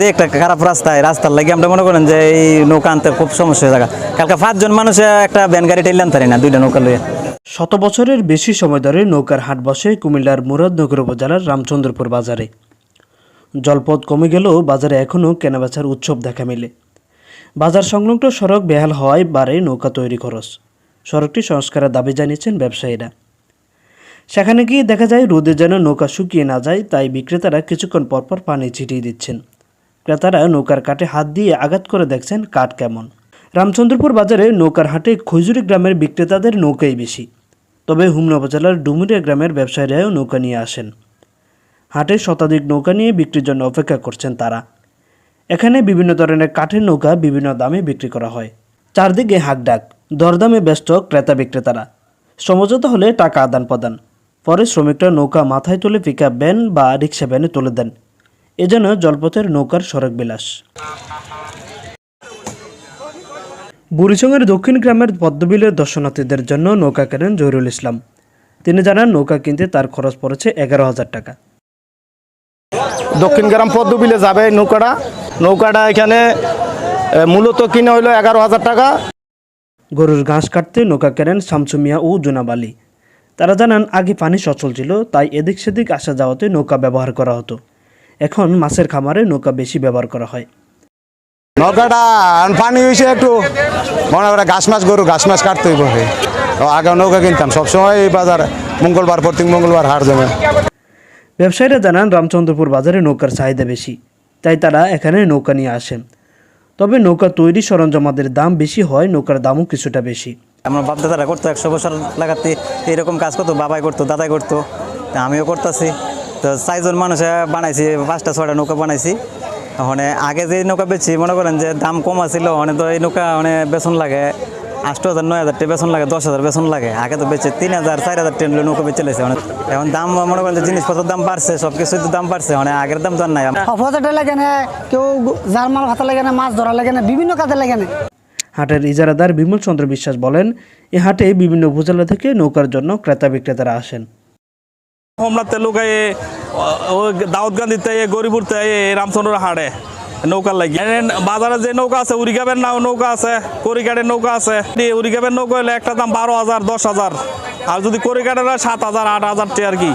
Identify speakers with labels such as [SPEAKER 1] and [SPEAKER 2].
[SPEAKER 1] একটা খারাপ রাস্তায়, রাস্তার লাগে আমরা মনে করেন যে এই নৌকা আনতে খুব সমস্যা যায় কালকে পাঁচজন মানুষ একটা ভ্যান গাড়ি আনতে পারি না, দুইটা নৌকা লইয়া।
[SPEAKER 2] শত বছরের বেশি সময় ধরে নৌকার হাট বসে কুমিল্লার মুরাদনগর উপজেলার রামচন্দ্রপুর বাজারে। জলপথ কমে গেলেও বাজারে এখনও কেনাবেচার উৎসব দেখা মেলে। বাজার সংলগ্ন সড়ক বেহাল হওয়ায় বাড়ে নৌকা তৈরি খরচ। সড়কটি সংস্কারের দাবি জানিয়েছেন ব্যবসায়ীরা। সেখানে গিয়ে দেখা যায়, রোদে যেন নৌকা শুকিয়ে না যায়, তাই বিক্রেতারা কিছুক্ষণ পরপর পানি ছিটিয়ে দিচ্ছেন। ক্রেতারা নৌকার কাঠে হাত দিয়ে আঘাত করে দেখছেন কাঠ কেমন। রামচন্দ্রপুর বাজারে নৌকার হাটে খৈজুরি গ্রামের বিক্রেতাদের নৌকাই বেশি। তবে হুমনা উপজেলার ডুমুরিয়া গ্রামের ব্যবসায়ীরাও নৌকা নিয়ে আসেন। হাটে শতাধিক নৌকা নিয়ে বিক্রির জন্য অপেক্ষা করছেন তারা। এখানে বিভিন্ন ধরনের কাঠের নৌকা বিভিন্ন দামে বিক্রি করা হয়। চারদিকে হাকডাক, দরদামে ব্যস্ত ক্রেতা বিক্রেতারা। সমঝোতা হলে টাকা আদান প্রদান পরে শ্রমিকরা নৌকা মাথায় তুলে পিকআপ ভ্যান বা রিক্সা ভ্যানে তুলে দেন। এজন্য জলপথের নৌকার সড়ক বিলাস। বুড়িচংয়ের দক্ষিণ গ্রামের পদ্মবিলের দর্শনার্থীদের জন্য নৌকা কেনেন জহিরুল ইসলাম। তিনি জানান নৌকা কিনতে তার খরচ পড়েছে এগারো হাজার টাকা।
[SPEAKER 3] দক্ষিণ গ্রাম পদ্মবিলে যাবে নৌকাটা। নৌকাটা এখানে মূলত কিনে হইল এগারো হাজার টাকা।
[SPEAKER 2] গরুর ঘাস কাটতে নৌকা কেনেন শামসু মিয়া ও জুনাব আলী তারা জানান আগে পানি সচল ছিল তাই এদিক সেদিক আসা যাওয়াতে নৌকা ব্যবহার করা হতো। এখন মাছের খামারে নৌকা বেশি ব্যবহার করা হয়।
[SPEAKER 4] নৌকাটা পানি হয়েছে একটু মনে করে ঘাস মাছ গরু ঘাস মাছ কাটতে। আগে নৌকা কিনতাম সবসময় এই বাজার মঙ্গলবার প্রত্যেক মঙ্গলবার হাট জমে।
[SPEAKER 2] ব্যবসায়ীরা জানান রামচন্দ্রপুর বাজারে নৌকার চাহিদা বেশি তাই তারা এখানে নৌকা নিয়ে আসেন। তবে নৌকা তৈরি সরঞ্জামাদের দাম বেশি হয় নৌকার দামও কিছুটা বেশি।
[SPEAKER 1] আমার বাপ দাদারা করতো একশো বছর লাগাতে এরকম কাজ করতো বাবাই করতো দাদাই করতো তা আমিও করতেছি। তো চারজন মানুষে বানাইছি পাঁচটা ছয়টা নৌকা বানাইছি। ওখানে আগে যে নৌকা বেচছি মনে করেন যে দাম কম আছিল ওখানে তো এই নৌকা মানে বেতন লাগে আষ্ট হাজার নয় হাজার বেতন লাগে দশ হাজার বেতন লাগে। আগে তো বেচে তিন হাজার চার হাজার টাকা নৌকা বেচে লেছে এখন দাম মনে করেন যে জিনিসপত্রের দাম বাড়ছে সব কিছুর তো দাম বাড়ছে মানে আগের দাম তো নাই।
[SPEAKER 5] অপোজিটে লাগে না কেউ জার্মাল ভাতা লাগে না মাছ ধরা লাগে না বিভিন্ন কাজে লাগে না।
[SPEAKER 2] হাটের ইজারাদার বিমল চন্দ্র বিশ্বাস বলেন এ হাটে বিভিন্ন উপজেলা থেকে নৌকার জন্য ক্রেতা বিক্রেতারা আসেন।
[SPEAKER 6] হোমনাথ তেলুকায় ওই দাউদ গান্ধীতে গরিপুরতে রামচন্দ্র হাড়ে নৌকার লাগি বাজারে যে নৌকা আছে উড়িগাবের নাও নৌকা আছে করিঘাটের নৌকা আছে। উড়িগাবের নৌকা হলে একটা দাম বারো হাজার, দশ হাজার। আর যদি করিঘাটের সাত হাজার, আট হাজার টি আর কি।